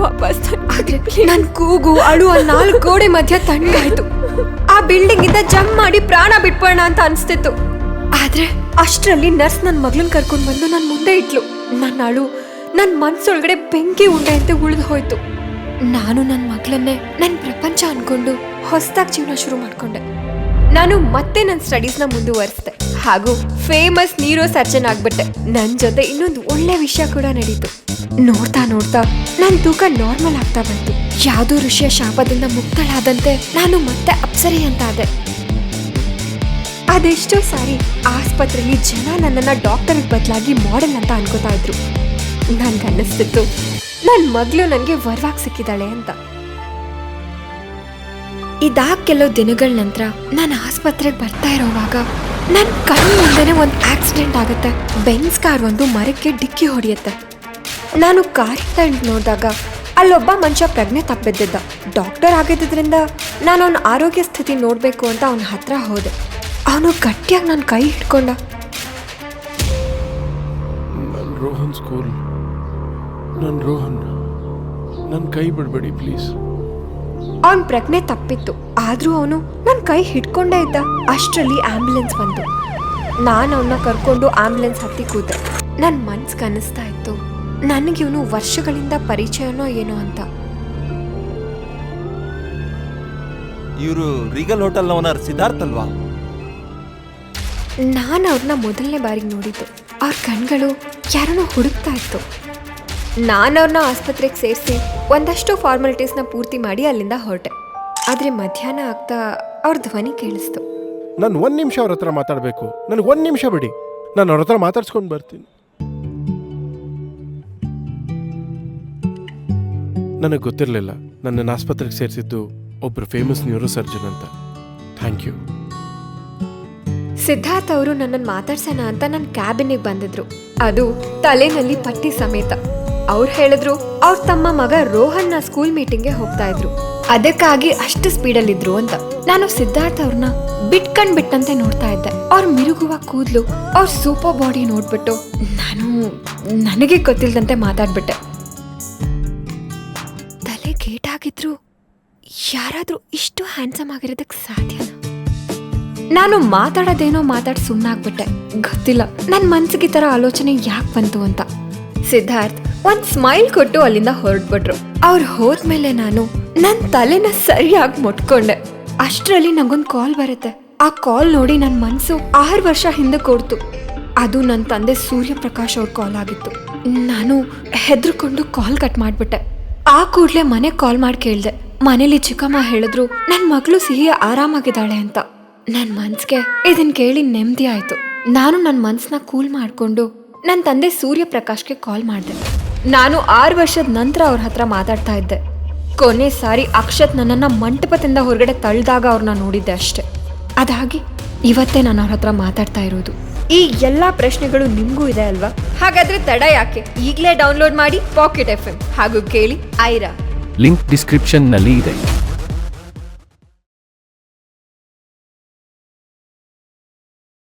ವಾಪಸ್ ಆದ್ರೆ ನನ್ ಕೂಗು ಅಳು ಆ ನಾಲ್ಕು ಗೋಡೆ ಮಧ್ಯ ತಣ್ಣಗಾಯ್ತು. ಆ ಬಿಲ್ಡಿಂಗ್ ಇಂದ ಜಂಪ್ ಮಾಡಿ ಪ್ರಾಣ ಬಿಟ್ಬೋಣ ಅಂತ ಅನ್ಸ್ತಿತ್ತು. ಆದ್ರೆ ಅಷ್ಟರಲ್ಲಿ ನರ್ಸ್ ನನ್ ಮಗ್ಳನ್ ಕರ್ಕೊಂಡ್ ಬಂದು ನನ್ ಮುಂದೆ ಇಟ್ಲು. ನನ್ನ ಅಳು ನನ್ ಮನ್ಸೊಳಗಡೆ ಬೆಂಕಿ ಉಂಡೆ ಅಂತ ಉಳಿದು ಹೋಯ್ತು. ನಾನು ನನ್ನ ಮಗಳನ್ನೇ ನನ್ ಪ್ರಪಂಚ ಅನ್ಕೊಂಡು ಹೊಸದಾಗಿ ಜೀವನ ಶುರು ಮಾಡ್ಕೊಂಡೆ. ನಾನು ಮತ್ತೆ ನನ್ನ ಸ್ಟಡೀಸ್ನ ಮುಂದುವರಿಸಿದೆ. ಹಾಗೂ ಫೇಮಸ್ ನೀರೋ ಸರ್ಜನ್ ಆಗ್ಬಿಟ್ಟೆ. ನನ್ನ ಜೊತೆ ಇನ್ನೊಂದು ಒಳ್ಳೆ ವಿಷಯ ಕೂಡ ನಡೀತು. ನೋಡ್ತಾ ನೋಡ್ತಾ ನನ್ನ ತೂಕ ನಾರ್ಮಲ್ ಆಗ್ತಾ ಬಂತು. ಯಾವುದೋ ಋಷಿಯ ಶಾಪದಿಂದ ಮುಕ್ತಳಾದಂತೆ ನಾನು ಮತ್ತೆ ಅಪ್ಸರಿ ಅಂತ ಆದೆ ಅದೆಷ್ಟೋ ಸಾರಿ ಆಸ್ಪತ್ರೆಯಲ್ಲಿ ಜನ ನನ್ನನ್ನ ಡಾಕ್ಟರ್ ಬದಲಾಗಿ ಮಾಡೆಲ್ ಅಂತ ಅನ್ಕೋತಾ ಇದ್ರು. ನನ್ಗೆ ಅನ್ನಿಸ್ತಿತ್ತು ನನ್ನ ಮಗಳು ನನಗೆ ವರವಾಗಿ ಸಿಕ್ಕಿದ್ದಾಳೆ ಅಂತ. ಇದಾದ ಕೆಲವು ದಿನಗಳ ನಂತರ ನಾನು ಆಸ್ಪತ್ರೆಗೆ ಬರ್ತಾ ಇರೋವಾಗ ನನ್ನ ಕಣ್ಣು ಮುಂದೆನೆ ಒಂದು ಆಕ್ಸಿಡೆಂಟ್ ಆಗುತ್ತೆ. ಬೆನ್ಸ್ ಕಾರ್ ಒಂದು ಮರಕ್ಕೆ ಡಿಕ್ಕಿ ಹೊಡೆಯುತ್ತೆ. ನಾನು ಕಾರ್ ಇಳ್ದು ನೋಡಿದಾಗ ಅಲ್ಲೊಬ್ಬ ಮನುಷ್ಯ ಪ್ರಜ್ಞೆ ತಪ್ಪಿದ್ದಿದ್ದ. ಡಾಕ್ಟರ್ ಆಗಿದ್ದರಿಂದ ನಾನು ಅವನ ಆರೋಗ್ಯ ಸ್ಥಿತಿ ನೋಡಬೇಕು ಅಂತ ಅವನ ಹತ್ರ ಹೋದೆ. ಅವನು ಗಟ್ಟಿಯಾಗಿ ನನ್ನ ಕೈ ಹಿಡ್ಕೊಂಡ. ನನ್ನ ರೋಹನ್ ಸ್ಕೂಲ್. ನನ್ನ ರೋಹನ್. ನನ್ನ ಕೈ ಬಿಡಬೇಡಿ, ಪ್ಲೀಸ್. ಅವನ ಪ್ರಜ್ಞೆ ತಪ್ಪಿತ್ತು. ಆದರೂ ಅವನು ನನ್ನ ಕೈ ಹಿಡ್ಕೊಂಡೇ ಇದ್ದ. ಅಷ್ಟರಲ್ಲಿ ಆಂಬ್ಯುಲೆನ್ಸ್ ಬಂತು. ನಾನು ಅವನ್ನ ಕರ್ಕೊಂಡು ಆಂಬ್ಯುಲೆನ್ಸ್ ಹತ್ತಿ ಕೂತೆ. ನನ್ನ ಮನ್ಸ್ಗೆ ಅನ್ನಿಸ್ತಾ ಇತ್ತು. ನನಗೆ ಇವನು ವರ್ಷಗಳಿಂದ ಪರಿಚಯನೋ ಏನೋ ಅಂತ. ಇವರು ರೀಗಲ್ ಹೋಟೆಲ್ ಓನರ್ ಸಿದ್ಧಾರ್ಥ್ ಅಲ್ವಾ? ನಾನು ಅವ್ರನ್ನ ಮೊದಲನೇ ಬಾರಿಗೆ ನೋಡಿದ್ದು. ಅವ್ರ ಕಣ್ಗಳು ಯಾರನ್ನೋ ಹುಡುಕ್ತಾ ಇತ್ತು. ನಾನು ಅವ್ರನ್ನ ಆಸ್ಪತ್ರೆಗೆ ಸೇರಿಸಿ ಒಂದಷ್ಟು ಫಾರ್ಮಾಲಿಟೀಸ್ನ ಪೂರ್ತಿ ಮಾಡಿ ಅಲ್ಲಿಂದ ಹೊರಟೆ. ಆದರೆ ಮಧ್ಯಾಹ್ನ ಆಗ್ತಾ ಅವ್ರ ಧ್ವನಿ ಕೇಳಿಸ್ತು. ನಾನು ಒಂದು ನಿಮಿಷ ಅವ್ರ ಹತ್ರ ಮಾತಾಡಬೇಕು. ನನಗೆ ಒಂದು ನಿಮಿಷ ಬಿಡಿ. ನಾನು ಅವ್ರ ಹತ್ರ ಮಾತಾಡ್ಸ್ಕೊಂಡು ಬರ್ತೀನಿ. ನನಗೆ ಗೊತ್ತಿರಲಿಲ್ಲ ನನ್ನನ್ನು ಆಸ್ಪತ್ರೆಗೆ ಸೇರಿಸಿದ್ದು ಒಬ್ಬರು ಫೇಮಸ್ ನ್ಯೂರೋ ಸರ್ಜನ್ ಅಂತ. ಥ್ಯಾಂಕ್ ಯು ಸಿದ್ಧಾರ್ಥ್ ಅವರು ನನ್ನನ್ನು ಮಾತಾಡ್ಸೋಣ ಅಂತ ನನ್ನ ಕ್ಯಾಬಿನಿಗೆ ಬಂದಿದ್ರು. ಅದು ತಲೆನಲ್ಲಿ ಪಟ್ಟಿ ಸಮೇತ. ಅವ್ರು ಹೇಳಿದ್ರು, ಅವ್ರ ತಮ್ಮ ಮಗ ರೋಹನ್ನ ಸ್ಕೂಲ್ ಮೀಟಿಂಗ್ಗೆ ಹೋಗ್ತಾ ಇದ್ರು. ಅದಕ್ಕಾಗಿ ಅಷ್ಟು ಸ್ಪೀಡಲ್ಲಿದ್ರು ಅಂತ. ನಾನು ಸಿದ್ಧಾರ್ಥ ಅವ್ರನ್ನ ಬಿಟ್ಕಂಡ್ ಬಿಟ್ಟಂತೆ ನೋಡ್ತಾ ಇದ್ದೆ. ಅವ್ರ ಮಿರುಗುವ ಕೂದ್ಲು, ಅವ್ರ ಸೂಪರ್ ಬಾಡಿ ನೋಡ್ಬಿಟ್ಟು ನಾನು ನನಗೆ ಗೊತ್ತಿಲ್ಲದಂತೆ ಮಾತಾಡ್ಬಿಟ್ಟೆ. ತಲೆ ಗೇಟಾಗಿದ್ರು, ಯಾರಾದ್ರೂ ಇಷ್ಟು ಹ್ಯಾಂಡ್ಸಮ್ ಆಗಿರೋದಕ್ಕೆ ಸಾಧ್ಯನಾ ನಾನು ಮಾತಾಡೋದೇನೋ ಮಾತಾಡ್ ಸುಮ್ಮನಾಗ್ಬಿಟ್ಟೆ ಗೊತ್ತಿಲ್ಲ ನನ್ನ ಮನ್ಸಿಗೆ ಈ ಥರ ಆಲೋಚನೆ ಯಾಕೆ ಬಂತು ಅಂತ. ಸಿದ್ಧಾರ್ಥ್ ಒಂದ್ ಸ್ಮೈಲ್ ಕೊಟ್ಟು ಅಲ್ಲಿಂದ ಹೊರಟ್ಬಿಟ್ರು. ಅವ್ರು ಹೋದ್ಮೇಲೆ ನಾನು ನನ್ನ ತಲೆನ ಸರಿಯಾಗಿ ಮುಟ್ಕೊಂಡೆ. ಅಷ್ಟರಲ್ಲಿ ನಂಗೊಂದು ಕಾಲ್ ಬರುತ್ತೆ. ಆ ಕಾಲ್ ನೋಡಿ ನನ್ನ ಮನಸ್ಸು ಆರು ವರ್ಷ ಹಿಂದೆ ಕೊಡ್ತು. ಅದು ನನ್ನ ತಂದೆ ಸೂರ್ಯಪ್ರಕಾಶ್ ಅವ್ರ ಕಾಲ್ ಆಗಿತ್ತು. ನಾನು ಹೆದರ್ಕೊಂಡು ಕಾಲ್ ಕಟ್ ಮಾಡ್ಬಿಟ್ಟೆ. ಆ ಕೂಡಲೇ ಮನೆ ಕಾಲ್ ಮಾಡಿ ಕೇಳ್ದೆ. ಮನೇಲಿ ಚಿಕ್ಕಮ್ಮ ಹೇಳಿದ್ರು ನನ್ನ ಮಗಳು ಸಿಹಿ ಆರಾಮಾಗಿದ್ದಾಳೆ ಅಂತ. ನನ್ನ ಮನ್ಸ್ಗೆ ಇದನ್ ಕೇಳಿ ನೆಮ್ಮದಿ ಆಯ್ತು. ನಾನು ನನ್ನ ಮನ್ಸನ್ನ ಕೂಲ್ ಮಾಡ್ಕೊಂಡು ನನ್ನ ತಂದೆ ಸೂರ್ಯಪ್ರಕಾಶ್ಗೆ ಕಾಲ್ ಮಾಡಿದೆ. ನಾನು ಆರು ವರ್ಷದ ನಂತರ ಅವ್ರ ಹತ್ರ ಮಾತಾಡ್ತಾ ಇದ್ದೆ. ಕೊನೆ ಸಾರಿ ಅಕ್ಷತ್ ನನ್ನನ್ನ ಮಂಟಪದಿಂದ ಹೊರಗಡೆ ತಳ್ಳಿದಾಗ ಅವ್ರನ್ನ ನೋಡಿದ್ದೆ ಅಷ್ಟೆ. ಅದಾಗಿ ಇವತ್ತೇ ನಾನು ಅವ್ರ ಹತ್ರ ಮಾತಾಡ್ತಾ ಇರೋದು. ಈ ಎಲ್ಲ ಪ್ರಶ್ನೆಗಳು ನಿಮಗೂ ಇದೆ ಅಲ್ವಾ? ಹಾಗಾದ್ರೆ ತಡ ಯಾಕೆ? ಈಗಲೇ ಡೌನ್ಲೋಡ್ ಮಾಡಿ ಪಾಕೆಟ್ ಎಫ್ ಹಾಗೂ ಕೇಳಿ ಐರಾ ಲಿಂಕ್ ಡಿಸ್ಕ್ರಿಪ್ಷನ್ನಲ್ಲಿ ಇದೆ.